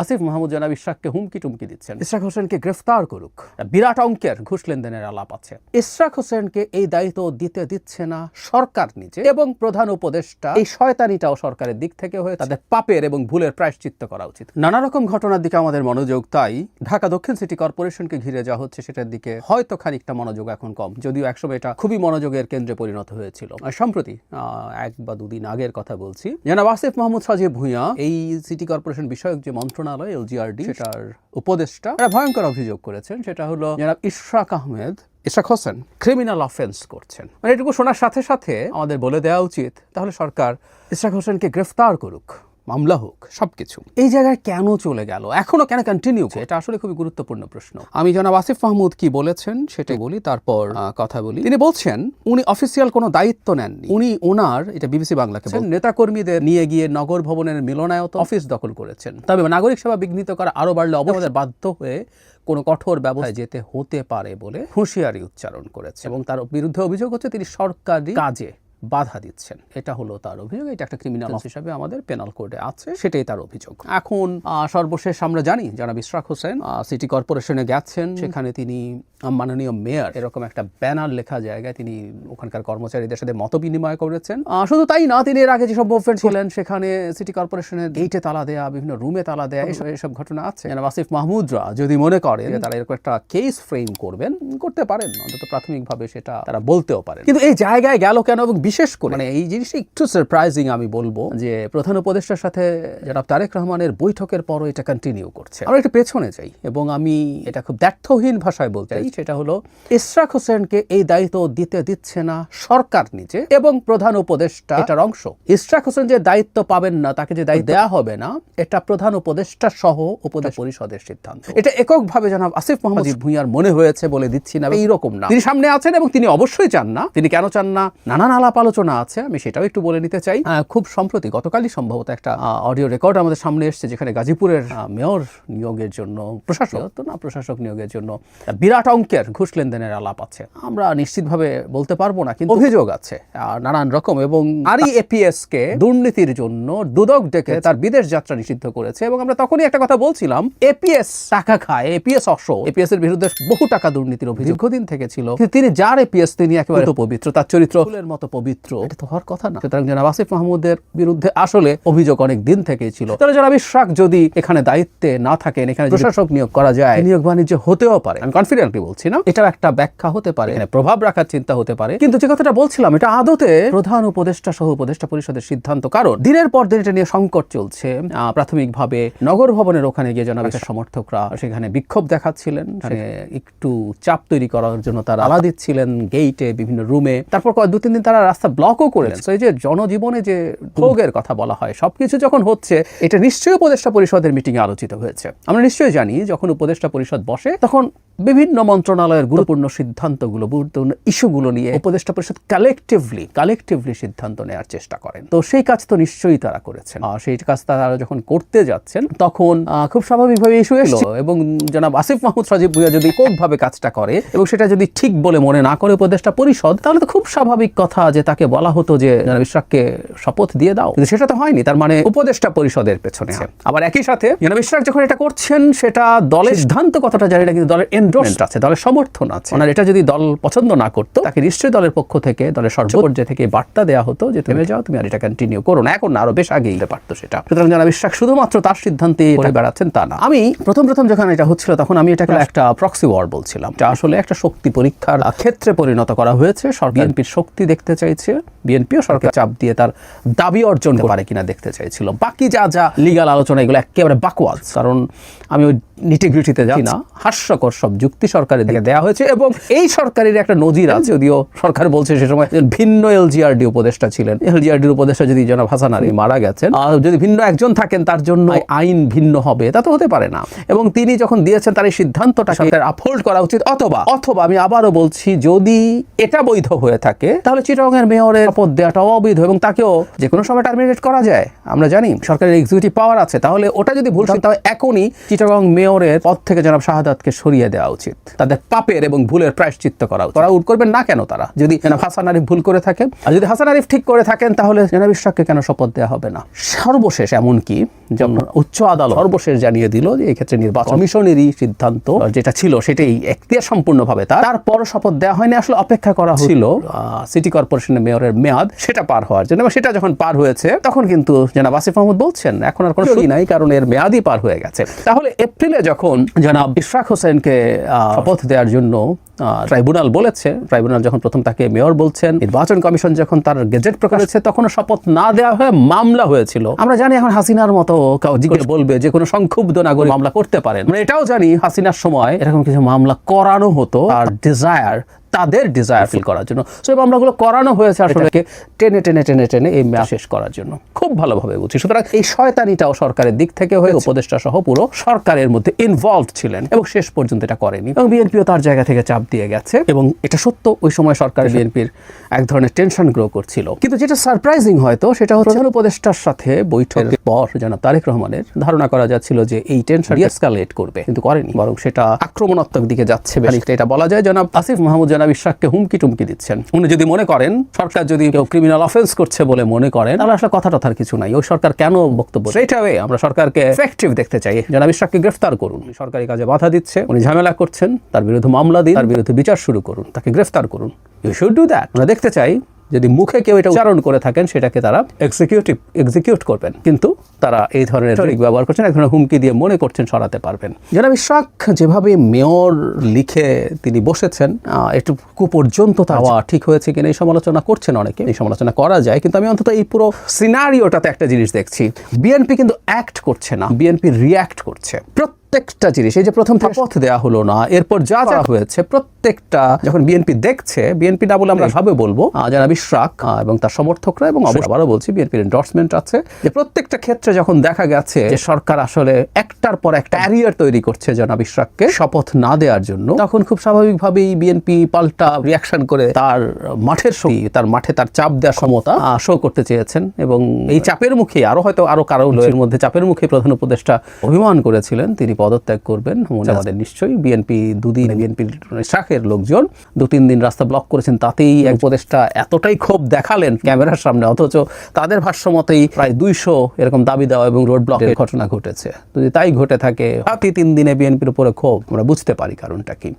আসিফ মাহমুদ জনাব ইশরাককে হুমকি টুমকি দিচ্ছেন। ইশরাক হোসেনকে গ্রেফতার করুক। বিরাট অঙ্কের ঘুষ লেনদেনের আলাপ আছে। ইশরাক হোসেনকে এই দায়িত্ব দিতে দিচ্ছে না সরকার নিজে এবং প্রধান উপদেষ্টা এই শয়তানিটাও সরকারের দিক থেকে হয়ে তাদের পাপের এবং ভুলের প্রায়শ্চিত্ত করা উচিত। নানা রকম ঘটনার দিকে আমাদের মনোযোগ তাই ঢাকা দক্ষিণ সিটি কর্পোরেশনকে ঘিরে যা হচ্ছে সেটার দিকে হয়তো খানিকটা মনোযোগ এখন কম। যদিও একসময় এটা খুবই মনোযোগের কেন্দ্রে পরিণত হয়েছিল। সম্প্রতি আহ, এক বা দুদিন আগের কথা বলছি। জনাব আসিফ মাহমুদ সাজিব ভুঁইয়া এই সিটি কর্পোরেশন বিষয়ক যে মন্ত্রণালয় এলজিআরডি সেটার উপদেষ্টা একটা ভয়ঙ্কর অভিযোগ করেছেন সেটা হলো জনাব ইশরাক আহমেদ ইশাক হোসেন ক্রিমিনাল অফেন্স করছেন। মানে এটুকু শোনার সাথে সাথে আমাদের বলে দেওয়া উচিত তাহলে সরকার ইশরাক হোসেনকে গ্রেফতার করুক। মামলা হোক সবকিছু। এই জায়গায় কেন চলে গেল? এখনও কেন কন্টিনিউ এটা আসলে খুবই গুরুত্বপূর্ণ প্রশ্ন। আমি জনাব আসিফ মাহমুদ কি বলেছেন সেটাই বলি তারপর কথা বলি। তিনি বলছেন উনি অফিসিয়াল কোনো দায়িত্ব নেননি। উনি ওনার এটা বিবিসি বাংলাকে বলছেন নেতাকর্মীদের নিয়ে গিয়ে নগর ভবনের মিলনায়ত অফিস দখল করেছেন। তবে নাগরিক সেবা বিঘ্নিত করা আরও বাড়লে অবশ্যই বাধ্য হয়ে কোনো কঠোর ব্যবস্থায় যেতে হতে পারে বলে হুঁশিয়ারি উচ্চারণ করেছে। এবং তার বিরুদ্ধে অভিযোগ হচ্ছে তিনি সরকারি কাজে বাধা দিচ্ছেন। এটা হলো তার অভিযোগ এটা একটা ক্রিমিনাল হিসাবে আমাদের পেনাল কোডে আছে সেটাই তার অভিযোগ। এখন সর্বশেষ আমরা জানি যারা ইশরাক হোসেন সিটি কর্পোরেশনে গেছেন সেখানে তিনি মাননীয় মেয়র এরকম একটা ব্যানার লেখা জায়গায় তিনি ওখানকার কর্মচারীদের সাথে মত বিনিময় করেছেন শুধু তাই না তিনি এর আগে যেসব মুভমেন্ট ছিলেন সেখানে সিটি কর্পোরেশনের গেটে তালা দেয়া বিভিন্ন রুমে তালা দেয়া এসব এসব ঘটনা আছে। জনাব আসিফ মাহমুদরা যদি মনে করেন যে তারা এরকম একটা কেস ফ্রেম করবেন করতে পারেন। অন্তত প্রাথমিকভাবে সেটা তারা বলতেও পারেন। কিন্তু এই জায়গায় গেল কেন এবং বিশেষ করে মানে এই জিনিসটা একটু সারপ্রাইজিং আমি বলব যে প্রধান উপদেষ্টার সাথে জনাব তারেক রহমানের বৈঠকের পরও এটা কন্টিনিউ করছে। আমরা একটু পেছনে যাই এবং আমি এটা খুব ব্যর্থহীন ভাষায় বলতে চাই সেটা হলো ইশরাক হোসেনকে এই দায়িত্ব দিতে দিচ্ছে না সরকার নিজে এবং প্রধান উপদেষ্টা এটার অংশ। ইশরাক হোসেন যে দায়িত্ব পাবেন না তাকে যে দায়িত্ব দেওয়া হবে না এটা প্রধান উপদেষ্টা সহ উপদেশ পরিষদের সিদ্ধান্ত। এটা এককভাবে জনাব আসিফ মোহাম্মদ ভুঁইয়ার মনে হয়েছে বলে দিচ্ছি না। এইরকম না। তিনি সামনে আছেন এবং তিনি অবশ্যই চান না। তিনি কেন চান না? নানান আলাপ আলোচনা আছে আমি সেটাও একটু বলে নিতে চাই। খুব সম্প্রতি গতকালই সম্ভবত একটা অডিও রেকর্ড আমাদের সামনে এসেছে যেখানে গাজীপুরের মেয়র নিয়োগের জন্য প্রশাসক তো না প্রশাসক নিয়োগের জন্য বিরাট অঙ্কের ঘুষ লেনদেনের আলাপ আছে। আমরা নিশ্চিতভাবে বলতে পারব না কিন্তু অভিযোগ আছে নানান রকম এবং আরই এপিএস কে দুর্নীতির জন্য দুদক ডেকে তার বিদেশ যাত্রা নিষিদ্ধ করেছে এবং আমরা তখনই একটা কথা বলছিলাম এপিএস টাকা খায় এপিএস অশ এপিএস এর বিরুদ্ধে বহু টাকা দুর্নীতির অভিযোগ। দীর্ঘদিন থেকে ছিল তিনি যার এপিএস তিনি একেবারে পবিত্র তার চরিত্র মতো পবিত্র। এটা তো হওয়ার কথা না। সুতরাং জনাব আসিফ মাহমুদের বিরুদ্ধে আসলে অভিযোগ অনেক দিন থেকেই ছিল। তাহলে জনাব ইশরাক যদি এখানে দায়িত্বে না থাকেন এখানে প্রশাসক নিয়োগ করা যায়। নিয়োগ বাণিজ্য হতেও পারে। আমি কনফিডেন্টলি বলছি না। এটাও একটা ব্যাখ্যা হতে পারে। এখানে প্রভাব রাখার চিন্তা হতে পারে। কিন্তু যে কথাটা বলছিলাম এটা আদতে প্রধান উপদেষ্টা সহ উপদেষ্টা পরিষদের সিদ্ধান্ত। কারণ দিনের পর দিন এটা নিয়ে সংকট চলছে। প্রাথমিকভাবে নগর ভবনের ওখানে গিয়ে জনগণের সমর্থকরা সেখানে বিক্ষোভ দেখাচ্ছিলেন। একটু চাপ তৈরি করার জন্য তারা আলা দিচ্ছিলেন গেইটে বিভিন্ন রুমে তারপর দু তিন দিন তারা রাস্তা ব্লকও করেছেন। তো এই যে জনজীবনে যে ভোগের কথা বলা হয় সব কিছু যখন হচ্ছে এটা নিশ্চয়ই উপদেষ্টা পরিষদের মিটিংয়ে এ আলোচিত হয়েছে। আমরা নিশ্চয়ই জানি যখন উপদেষ্টা পরিষদ বসে তখন বিভিন্ন মন্ত্রণালয়ের গুরুত্বপূর্ণ সিদ্ধান্তগুলো গুরুত্বপূর্ণ ইস্যুগুলো নিয়ে উপদেষ্টা পরিষদ কালেকটিভলি কালেকটিভলি সিদ্ধান্ত নেওয়ার চেষ্টা করেন। তো সেই কাজ তো নিশ্চয়ই তারা করেছেন। আর সেই কাজ তারা যখন করতে যাচ্ছেন তখন খুব স্বাভাবিকভাবে ইস্যু এসেছিল এবং জনাব আসিফ মাহমুদ সজীব ভুইয়া যদি ভাবে কাজটা করে এবং সেটা যদি ঠিক বলে মনে না করে উপদেষ্টা পরিষদ তাহলে তো খুব স্বাভাবিক কথা যে তাকে বলা হতো যে জনাব ইশরাককে শপথ দিয়ে দাও। কিন্তু সেটা তো হয়নি তার মানে উপদেষ্টা পরিষদের পেছনে। আবার একই সাথে জনাব ইশরাক যখন এটা করছেন সেটা দলের সিদ্ধান্ত কথাটা জানি না কিন্তু দলের এন্ডোর্সমেন্ট আছে দলের সমর্থন আছে। ওনার এটা যদি দল পছন্দ না করতো তাকে নিশ্চয়ই দলের পক্ষ থেকে দলের সর্বপর্যায় থেকে বার্তা দেওয়া হতো যে তুমি যাও তুমি আর এটা কন্টিনিউ করো না। এখন না আরও বেশ আগে পারতো সেটা। সুতরাং জনাব ইশরাক শুধুমাত্র তার সিদ্ধান্তে করে বেড়াচ্ছেন তা না। আমি প্রথম প্রথম যখন এটা হচ্ছিল তখন আমি এটাকে একটা প্রক্সি ওয়ার বলছিলাম। এটা আসলে একটা শক্তি পরীক্ষার ক্ষেত্রে পরিণত করা হয়েছে। সরকার বিএনপির শক্তি দেখতে চাইছে বিএনপিও সরকার চাপ দিয়ে তার দাবি অর্জন পারে কিনা দেখতে চাইছিল। বাকি যা যা লিগাল আলোচনা এগুলো একেবারে বাকওয়াজ কারণ আমি ওই নিটিগ্রিটিতে যাচ্ছি না হাস্যকর সব যুক্তি সরকারের দিকে দেওয়া হয়েছে এবং এই সরকারের একটা নজির আছে যদিও সরকার বলছে সে সময় ভিন্ন এলজিআরডি উপদেষ্টা ছিলেন। এলজিআরডির উপদেষ্টা যদি জনাব হাসান আলী মারা গেছেন আর যদি ভিন্ন একজন থাকেন তার জন্য আইন ভিন্ন হবে তা তো হতে পারে না। এবং তিনি যখন দিয়েছেন তার এই সিদ্ধান্তটা সরকার আপহোল্ড করা উচিত অথবা অথবা আমি আবারও বলছি যদি এটা বৈধ হয়ে থাকে তাহলে চিটগংয়ের মেয়রের শপথ দেওয়াটাও অবৈধ এবং তাকেও যে কোনো সময় টার্মিনেট করা যায় আমরা জানি। সরকারের এক্সিকিউটিভ পাওয়ার আছে তাহলে ওটা যদি ভুল হয় তাহলে এখনই চিটগং মেয়রের পদ থেকে জনাব শাহাদাতকে সরিয়ে দেওয়া উচিত। তাদের পাপের এবং ভুলের প্রায়শ্চিত্ত করা তারা উঠ করবেন না কেন তারা? যদি হাসান আরিফ ভুল করে থাকে, আর যদি হাসান আরিফ ঠিক করে থাকেন, তাহলে জেনাব কেন শপথ দেওয়া হবে না? সর্বশেষ এমনকি যেমন উচ্চ আদালত সর্বশেষ জানিয়ে দিল যে এই ক্ষেত্রে নির্বাচন কমিশনেরই সিদ্ধান্ত যেটা ছিল সেটাই এখতিয়ার সম্পূর্ণভাবে তার। তারপর শপথ দেওয়া হয়নি আসলে অপেক্ষা করা হয়েছিল সিটি কর্পোরেশনের মেয়রের মেয়াদ সেটা পার হওয়ার জন্য এবং সেটা যখন পার হয়েছে তখন কিন্তু জনাব আসিফ মাহমুদ বলছেন এখন আর কোনো নাই কারণ এর মেয়াদই পার হয়ে গেছে। তাহলে এপ্রিলে যখন জনাব ইশরাক হোসেনকে আহ, শপথ দেওয়ার জন্য ট্রাইব্যুনাল বলেছে ট্রাইব্যুনাল যখন প্রথম তাকে মেয়র বলছেন নির্বাচন কমিশন যখন তার গেজেট প্রকাশ হয়েছে তখন শপথ না দেওয়া হয়ে মামলা হয়েছিল। আমরা জানি এখন হাসিনার মতো কেউ জিজ্ঞেস বলবে যে কোনো সংক্ষুব্ধ নাগরিক মামলা করতে পারেন আমরা এটাও জানি হাসিনার সময় এরকম কিছু মামলা করানো হতো আর ডিজায়ার তাদের ডিজায়ার ফিল করার জন্য। সেই মামলাগুলো করানো হয়েছে আসলে টেনে টেনে টেনে টেনে এই ম্যাচ শেষ। করার জন্য। খুব ভালোভাবে বুঝছি সুতরাং এই শয়তানিটাও সরকারের দিক থেকে হয়ে উপদেষ্টা সহ পুরো সরকারের মধ্যে ইনভলভ ছিলেন এবং শেষ পর্যন্ত এটা করেনি। এবং বিএনপিও তার জায়গা থেকে চাপ দিয়ে গেছে। এবং এটা সত্য ওই সময় সরকার বিএনপির এক ধরনের টেনশন গ্রো করছিল। কিন্তু যেটা সারপ্রাইজিং হয়তো সেটা হচ্ছে প্রধান উপদেষ্টার সাথে বৈঠকের পর জনাব তারেক রহমানের ধারণা করা যাচ্ছিল যে এই টেনশন এসকালেট করবে। কিন্তু করেনি। বরং সেটা আক্রমণাত্মক দিকে যাচ্ছে। এটা বলা যায় জনাব আসিফ মাহমুদ জনাব ইশাককে হুমকি টুমকি দিচ্ছেন। উনি যদি মনে করেন সরকার যদি কেউ ক্রিমিনাল অফেন্স করছে বলে মনে করেন তাহলে আসলে কথা টথার কিছু নাই। ওই সরকার কেন বক্তব্য সেইটাবে আমরা সরকারকে এফেক্টিভ দেখতে চাই। জনাব বিশ্বাসকে গ্রেফতার করুন। সরকারি কাজে বাধা দিচ্ছে উনি ঝামেলা করছেন তার বিরুদ্ধে মামলা দিন তার বিরুদ্ধে বিচার শুরু করুন তাকে গ্রেফতার করুন। ইউ শুড ডু দ্যাট আমরা দেখতে চাই যদি মুখে কেউ এটা উচ্চারণ করে থাকেন সেটাকে তারা এক্সিকিউটিভ এক্সিকিউট করবেন। কিন্তু তারা এই ধরনের ট্রিক ব্যবহার করছেন এক ধরনের হুমকি দিয়ে মনে করছেন সরাতে পারবেন। জনাব ইশরাক যেভাবে মেয়র লিখে তিনি বসেছেন এটুকু পর্যন্ত তাওয়া ঠিক হয়েছে কিনা এই সমালোচনা করছেন অনেকে এই সমালোচনা করা যায় কিন্তু আমি অন্তত এই পুরো সিনারিওটাতে একটা জিনিস দেখছি। বিএনপি কিন্তু অ্যাক্ট করছে না। বিএনপি রিয়্যাক্ট করছে। প্রত্যেকটা জিনিস এই যে প্রথম থেকে পথ দেওয়া হলো না এরপর যা যা হয়েছে প্রত্যেকটা যখন বিএনপি দেখছে বিএনপি না বলে আমরা ভাবে বলব যারা বিশ্বাক এবং তার সমর্থকরা এবং অবশ্য আবারও বলছি বিএনপির এন্ডোর্সমেন্ট আছে যে প্রত্যেকটা ক্ষেত্রে যখন দেখা গেছে যে সরকার আসলে একটার পর একটা ক্যারিয়ার তৈরি করছে জনাব ইশরাককে শপথ না দেওয়ার জন্য তখন খুব স্বাভাবিকভাবেই বিএনপি পাল্টা রিয়াকশন করে তার মাঠের শক্তি তার মাঠে তার চাপ দেওয়ার ক্ষমতা শো করতে চেয়েছেন এবং এই চাপের মুখে আরও হয়তো আরও কারও মধ্যে চাপের মুখে প্রধান উপদেষ্টা অভিমান করেছিলেন তিনি পদত্যাগ করবেন মনে আমাদের নিশ্চয়ই বিএনপি দুদিন বিএনপির শাখের লোকজন দু তিন দিন রাস্তা ব্লক করেছেন তাতেই এক উপদেষ্টা এতটাই ক্ষোভ দেখালেন ক্যামেরার সামনে অথচ তাদের ভাষ্য মতেই প্রায় দুইশো এরকম দাবি দেওয়া এবং রোড ব্লকের ঘটনা ঘটেছে। যদি তাই ঘটে থাকে হাতি তিন দিনে বিএনপির উপরে ক্ষোভ আমরা বুঝতে পারি কারণটা কি।